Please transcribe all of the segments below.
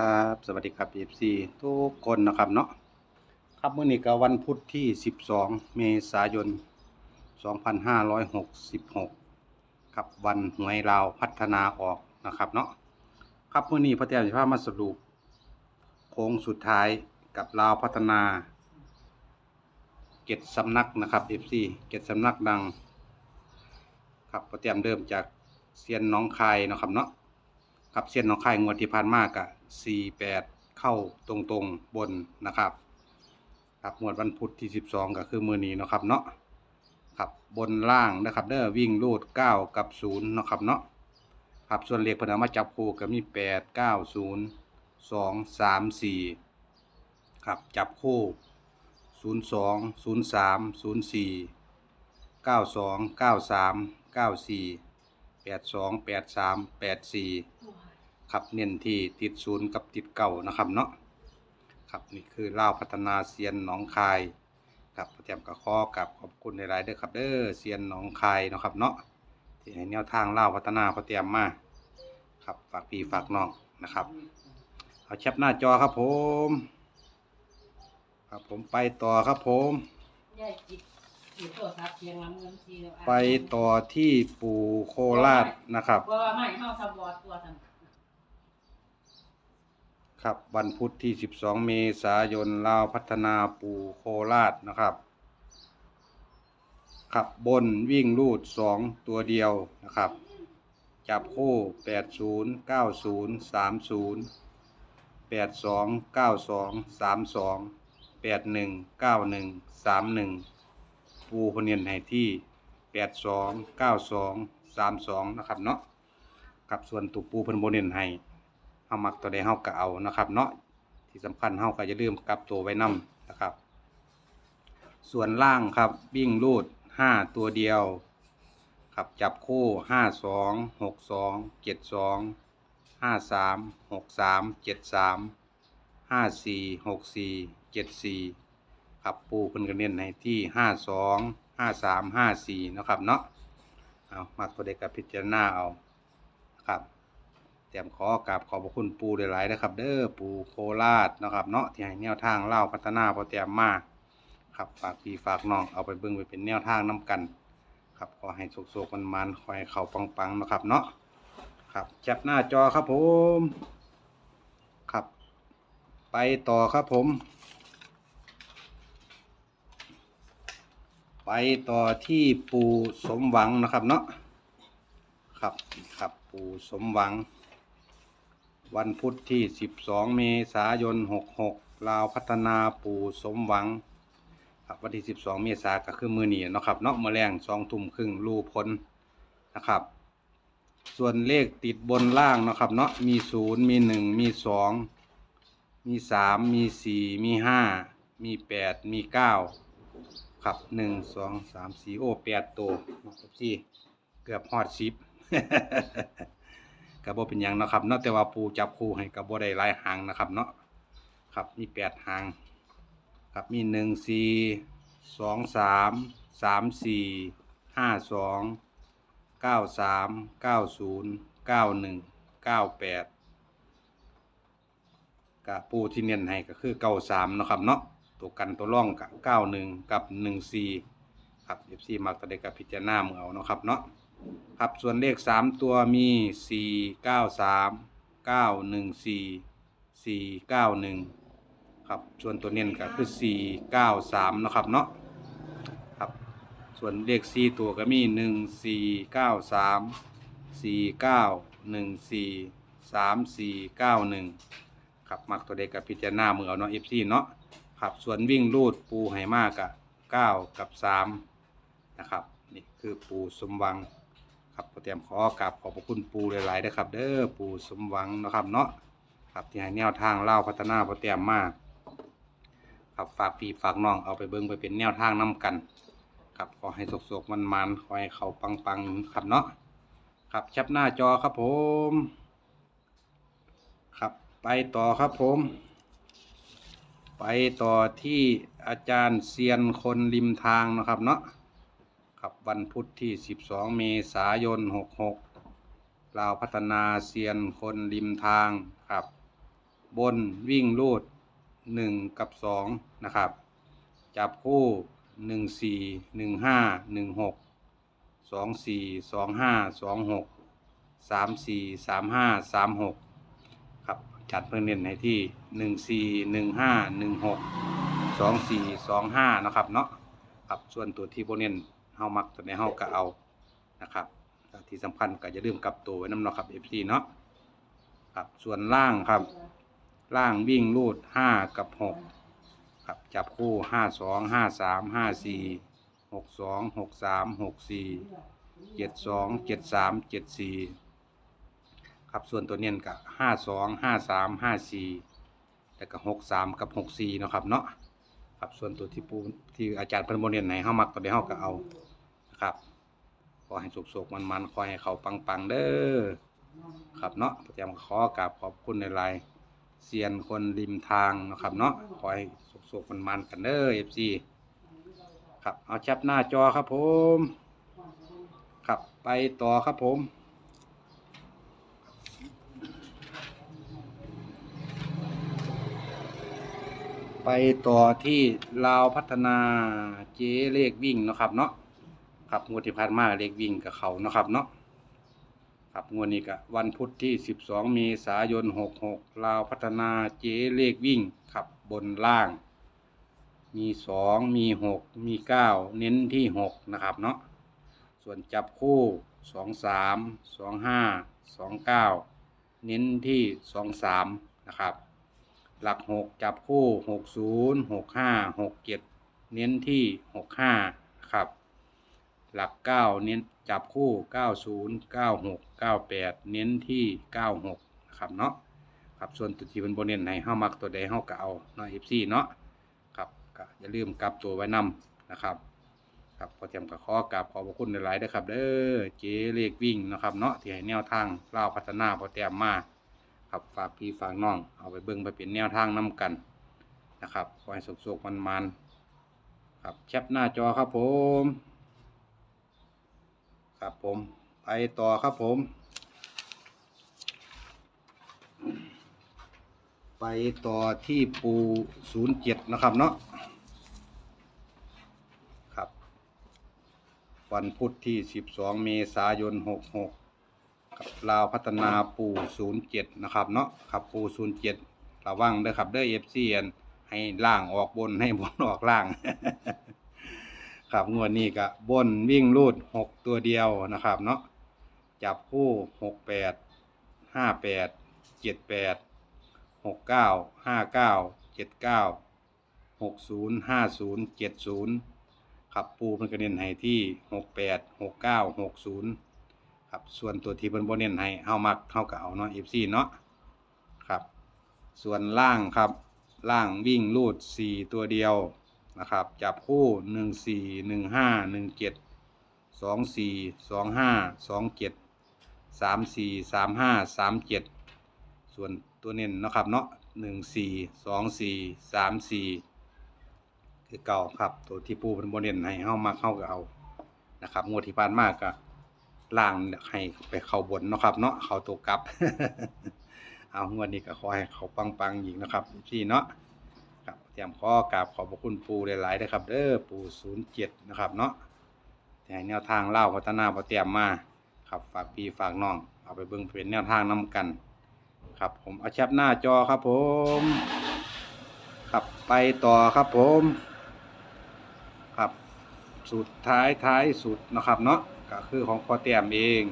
ครับ สวัสดีครับ FC ทุกคนนะครับเนาะครับมื้อนี้ก็วันพุธที่ 12 เมษายน 2566 ครับวันหวยลาวพัฒนาออกนะครับเนาะครับมื้อนี้พระเจ้าสิพามาสรุปโค้งสุดท้ายกับลาวพัฒนาเจ็ดสำนักนะครับ FC เจ็ดสำนักดัง ครับพระเตรียมเริ่มจากเซียนน้องคายนะครับเนาะ ครับเส้นน้องไข่างวดที่ผ่านมากอะสี่แปดเข้าตรงตรงบนนะครับ ครับงวดวันพุธที่สิบสองก็คือมือนีเนาะครับเนาะครับบนล่างนะครับเด้อวิ่งรูดเก้ากับศูนย์เนาะครับเนาะครับส่วนเลขพนเอามาจับคู่ก็มีแปดเก้าศูนย์สองสามสี่ครับจับคู่ศูนย์สองศูนย์สามศูนย์สี่เก้าสองเก้าสามเก้าสี่แปดสองแปดสามแปดสี่ ครับเน้นที่ติดศูนย์กับติดเก่านะครับเนาะครับนี่คือเล่าวพัฒนาเซียนหนองคายครับประจำกับข้อกับขอบคุณในรายๆเด้อครับเด้อเซียนหนองคายเนาะครับเนาะที่ให้แนวทางเล่าวพัฒนาพระเตรียมมาครับฝากพี่ฝากน้องนะครับเอาแคปหน้าจอครับผม ครับผมไปต่อครับผมยายจิตอยู่โทรศัพท์เสียงลำเงินซีแล้วอะไปต่อที่ปู่โคราชนะครับ ครับวันพุธที่ 12 เมษายนลาวพัฒนาปูโคราชนะครับขับบนวิ่งลูด 2 ตัวเดียวนะครับ จับคู่ 80 90 30 82 92 32 81 91 31 ปูพเนียนให้ที่ 82 92 32 นะครับเนาะกับส่วนตุปูเพิ่นบ่เน้นให้ามักตัวใดเฮาก็เอานะครับ เนาะที่สำคัญเฮาก็อย่าลืมกลับตัวไว้นํนะครับ ส่วนล่างครับวิ่งรูด5ตัวเดียวครับจับคู่52 62 72 53 63 73 54 64 74ครับปูเพิ่นก็เน้นให้ที่52 53 54นะครับเนาะเอามักตัวใดก็พิจารณาเอาครับ ตรียมขอกราบขอบพระคุณปูหลายๆนะครับ เด้อปูโคราชนะครับเนาะที่ให้แนวทางเล่าพัฒนาพอเตรียมมาครับฝากพี่ฝากน้องเอาไปเบิ่งไปเป็นแนวทางน้กัน ครับขอให้สุกๆมันมันๆขอให้เข้าปังๆนะครับเนาะครับจับหน้าจอครับผมครับ ไปต่อครับผม ไปต่อที่ปูสมหวังนะครับเนาะครับครับปูสมหวัง วันพุธที่ 12 เมษายน 66 ลาวพัฒนาปู่สมหวัง ครับวันที่ 12 เมษายนก็คือมือนีเนาะครับเนาะมื้อแรง2ทุ่มครึ่งรูพลนะครับ ส่วนเลขติดบนล่างเนาะครับเนาะมี0มี1มี2มี3มี4มี5มี8มี9ครับ1 2 3 4โอ้8ตัวเนาะครับพี่เกือบฮอด10 ก็บ่เป็นหยังนะครับเนาะแต่ว่าปูจับคู่ให้ก็บ่ได้หลายหางนะครับเนาะครับมีแปดหางครับมีหนึ่งสี่สองสามสามสี่ห้าสองเก้าสามเก้าศูนย์เก้าหนึ่งเก้าแปดกับปูที่เน้นให้ก็คือเก้าสามนะครับเนาะตัวกันตัวร่องกับเก้าหนึ่งกับหนึ่งสี่ครับเอฟซีมักตัวเด็กกับพิจารณาเมือเอาเนาะครับเนาะ ครับส่วนเลขสามตัวมีสี่เก้าสามเก้าหนึ่งสี่สี่เก้าหนึ่งครับส่วนตัวเน้นก็คือสี่เก้าสามนะครับเนาะครับส่วนเลขสี่ตัวก็มีหนึ่งสี่เก้าสามสี่เก้าหนึ่งสี่สามสี่เก้าหนึ่งครับมักตัวเด็กกับพิจารณามือเอาเนาะเอฟซีเนาะครับส่วนวิ่งรูดปูไหมากกับเก้ากับสามนะครับนี่คือปูสมวัง ครับขอเตรียมขอกราบขอบพระคุณปูหลายๆนะครับ เด้อปูสมหวังนะครับเนาะครับที่ให้แนวทางเล่าพัฒนาพอเตรียมมาครับฝากพี่ฝากน้องเอาไปเบิ่งไปเป็นแนวทางนํกันครับขอให้สกๆมันๆขอให้เขาปังๆครับเนาะครับแคปหน้าจอครับผม ครับไปต่อครับผม ไปต่อที่อาจารย์เซียนคนริมทางนะครับเนาะ ครับวันพุธที่ 12 เมษายน 66ลาวพัฒนาเซียนคนริมทางครับ บนวิ่งรูดหนึ่งกับสองนะครับ จับคู่หนึ่งสี่หนึ่งห้าหนึ่งหกสองสี่สองห้าสองหกสามสี่สามห้าสามหกครับ จัดเพื่อเน้นให้ที่หนึ่งสี่หนึ่งห้าหนึ่งหกสองสี่สองห้านะครับเนาะครับส่วนตัวที่โบเน้น เฮามักตัวในเฮาก็เอานะครับที่สำคัญก็อย่าลืมกลับตัวไว้น้ำเนาะครับ FC เนาะครับส่วนล่างครับ ล่างวิ่งรูดห้ากับหกครับจับคู่ห้าสองห้าสามห้าสี่หกสองหกสามหกสี่เจ็ดสองเจ็ดสามเจ็ดสี่ครับส่วนตัวเนียนกับห้าสองห้าสามห้าสี่แล้วก็หกสามกับหกสี่นาะครับเนาะครับส่วนตัวที่ปูที่อาจารย์พิ่นโมเนียนไหนเฮามักตัวใดเฮาก็เอา ครับขอให้สุกๆมันๆขอให้เขาปังๆเด้อครับเนาะประจำขอกราบขอบคุณในไลน์เซียนคนริมทางนะครับเนาะขอให้สุกๆมันๆกันเด้อ FC ครับเอาแคปหน้าจอครับผมครับไปต่อครับผมไปต่อที่ลาวพัฒนาเจเลขวิ่งนะครับเนาะ ครับงวดที่ผ่านมาเลขวิ่งกับเขาเนาะครับเนาะครับงวดนี้ก็วันพุธที่ 12 เมษายน 66 ลาวพัฒนาเจเลขวิ่งครับบนล่าง มี 2 มี 6 มี 9 เน้นที่ 6 นะครับเนาะส่วนจับคู่ 2 3 2 5 2 9 เน้นที่ 2 3 นะครับ หลัก 6 จับคู่ 60 65 67 เน้นที่ 65 นะครับ หลักเก้าเน้นจับคู่เก้าศูนย์เก้าหกเก้าแปดเน้นที่เก้าหกนะครับเนาะครับส่วนตัวที่เป็นโบเน้นให้เฮามักตัวใดเฮาก็เอาเนาะ FC เนาะครับก็อย่าลืมกลับตัวไว้นำนะครับครับพอเตรียมกับขอกราบขอบพระคุณหลายๆด้ครับเด้อเจเลขวิ่งนะครับเนาะที่ให้แนวทางเล่าพัฒนาพอเตรียมมาครับฝากพี่ฝากน้องเอาไปเบิ่งไปเป็นแนวทางนํกันนะครับขอให้สุกๆมันๆครับแคปหน้าจอครับผม ครับผมไปต่อครับผม ไปต่อที่ปูศูนย์เจ็ดนะครับเนาะครับ วันพุธที่สิบสองเมษายนหกหกกับลาวพัฒนาปูศูนย์เจ็ดนะครับเนาะครับปูศูนย์เจ็ดระวังเด้อครับเด้อเอฟซีให้ล่างออกบนให้บนออกล่าง ครับงวดนี้ก็บนวิ่งรูดหกตัวเดียวนะครับเนาะจับคู่หกแปดห้าแปดเจ็ดแปดหกเก้าห้าเก้าเจ็ดเก้าหกศูนย์ห้าศูนย์เจ็ดศูนย์ครับปูมันก็เน้นให้ที่หกแปดหกเก้าหกศูนย์ครับส่วนตัวที่เป็นโบเน้นให้เฮามักเฮาก็เอาเนาะเอฟซีเนาะครับ ส่วนล่างครับล่างวิ่งรูดสี่ตัวเดียว นะครับ จับคู่หนึ่งสี่หนึ่งห้าหนึ่งเจ็ดสองสี่สองห้าสองเจ็ดสามสี่สามห้าสามเจ็ดส่วนตัวเน้นนะครับเนาะหนึ่งสี่สองสี่สามสี่คือเก่าครับ ตัวที่ปูเป็นโมเดลให้เข้ามาเข้ากับเอานะครับงวดที่ผ่านมากก็ล่างให้ไปเข้าบนนะครับ เนาะเข้าตัวกลับ เอางวดนี้ก็ขอให้เขาปังๆอีกนะครับพี่เนาะ เตรียมข้อกราบขอบพระคุณปูหลายๆนะครับเด้อปูศูนย์เจ็ดนะครับเนาะที่แนวทางเล่าพัฒนาพอเตรียมมาครับฝากพี่ฝากน้อง เอาไปเบิ่งเป็นแนวทางนํกัน ครับผมเอาแคปหน้าจอครับผมครับไปต่อครับผมครับสุดท้ายท้ายสุดนะครับเนาะก็คือของพอเตรียมเอง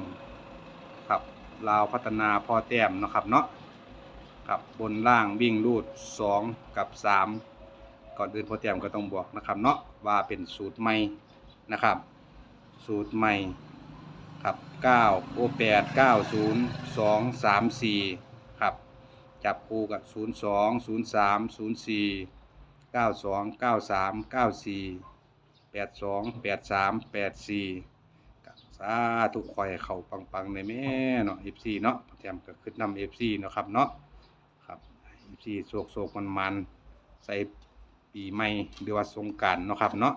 ครับลาวพัฒนาพอเตรียมนะครับเนาะครับบนล่างวิ่งรูด 2 กับ 3 ก่อนอื่นโปรแกรมก็ต้องบอกนะครับเนาะว่าเป็นสูตรใหม่นะครับ สูตรใหม่ครับ9โอ8 9 0 2 3 4ครับจับคู่กับ0 2 0 3 0 4 9 2 9 3 9 4 8 2 8 3 8 4กับสาธุคอยเขาปังๆในแม่เนาะ FC เนาะแกรมก็ขึ้นนำ FC เนาะครับเนาะครับที่โศกโศกมันมันๆใส่ ปีใหม่หรือว่าสงการเนาะครับเนาะ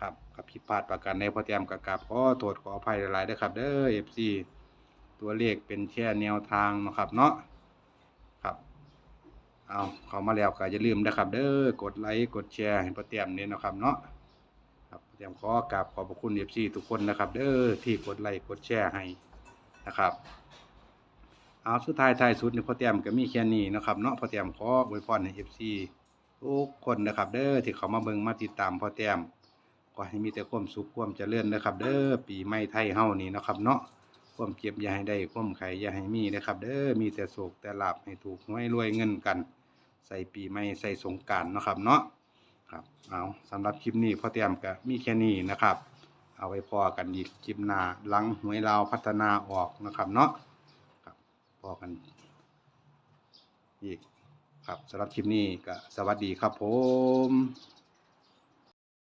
ครับกับผิดพลาดประการในพอเตรียมกับกับขอโทษขออภัยหลายๆด้วยครับ เด้อเอฟซีตัวเลขเป็นแค่แนวทางเนาะครับเนาะครับเอาเข้ามาแล้วก็อย่าลืมนะครับ เด้อกดไลค์กดแชร์ให้พอเตรียมเนี่ยนะครับเนาะครับพอเตรียมขอกราบขอบพระคุณ FC ทุกคนนะครับ เด้อที่กดไลค์กดแชร์ให้นะครับเอาสุดท้ายท้ายสุดนี่พอเตรียมก็มีแค่นี้นะครับเนาะพอเตรียมขออวยพรให้ FC ทุกคนนะครับ เด้อที่เขามาเบิ่งมาติดตามพ่อเตรียมก็ให้มีแต่ความสุขความเจริญนะครับ เด้อปีใหม่ไทยเฮานี่นะครับ เนาะความเจ็บอย่าให้ได้ความไข่อย่าให้มีนะครับ เด้อมีแต่โศกแต่หลาบให้ถูกหวยรวยเงินกัน ใส่ปีใหม่ใส่สงการนะครับ เนาะครับเอาสำหรับคลิปนี้พ่อเตรียมก็มีแค่นี้นะครับ เอาไว้พอกันอีกคลิปหน้าหลังหวยลาวพัฒนาออกนะครับ เนาะครับพอกันอีก ครับสำหรับคลิปนี้ก็สวัสดีครับผม